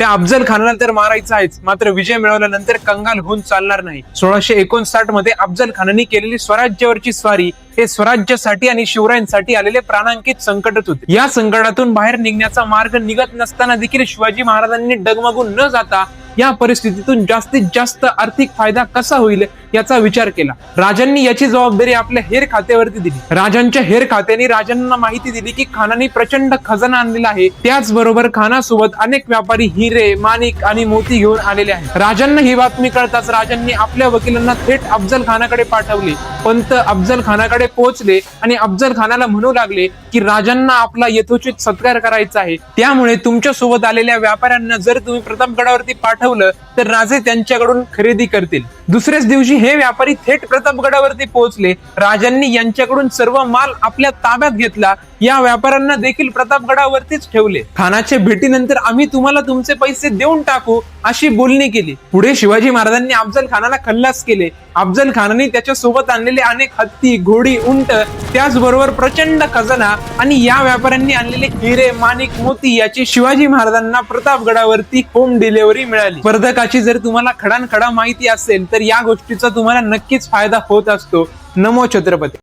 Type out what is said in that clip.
त्या अफजल खानाला तर मारायचं आहेच. मात्र विजय मिळवल्यानंतर कंगाल होऊन चालणार नाही. सोळाशे एकोणसाठमध्ये अफजल खानाने केलेली स्वराज्यावरची स्वारी हे स्वराज्यासाठी आणि शिवरायांसाठी आलेले प्राणांकित संकटच होते. या संकटातून बाहेर निघण्याचा मार्ग निघत नसताना देखील शिवाजी महाराजांनी डगमगून न जाता या परिस्थितीतून जास्तीत जास्त आर्थिक फायदा कसा होईल याचा विचार केला. राजांनी याची जबाबदारी आपल्या हेर खात्यावरती दिली. राजांच्या हेर खात्याने राजांना माहिती दिली की खानाने प्रचंड खजाना आणलेला आहे. त्याचबरोबर खानासोबत अनेक व्यापारी हिरे माणिक आणि मोती घेऊन आलेले आहेत. राजांना ही बातमी कळताच राजांनी आपल्या वकिलांना थेट अफजल खानाकडे पाठवले. पंत अफजल खानाकडे पोहोचले आणि अफजल खानाला म्हणू लागले की राजांना आपला यथोचित सत्कार करायचा आहे. त्यामुळे तुमच्यासोबत आलेल्या व्यापाऱ्यांना जर तुम्ही प्रतापगडावरती पाठवलं तर राजे त्यांच्याकडून खरेदी करतील. दुसऱ्याच दिवशी हे व्यापारी थेट प्रतापगडावरती पोहोचले. राजांनी यांच्याकडून सर्व माल आपल्या ताब्यात घेतला. या व्यापाऱ्यांना देखील प्रतापगडावरतीच ठेवले. खानाच्या भेटीनंतर आम्ही तुम्हाला तुमचे पैसे देऊन टाकू अशी बोलणी केली. पुढे शिवाजी महाराजांनी अफजल खानाला खल्लास केले. अफजल खानाने त्याच्या सोबत आणलेले अनेक हत्ती घोडी उंट त्याचबरोबर प्रचंड खजाना आणि या व्यापाऱ्यांनी आणलेले हिरे माणिक मोती याची शिवाजी महाराजांना प्रतापगडावरती होम डिलिव्हरी मिळाली. स्पर्धकाची जर तुम्हाला खडानखडा माहिती असेल तर या गोष्टीचा तुम्हाला नक्कीच फायदा होत असतो. नमो छत्रपती.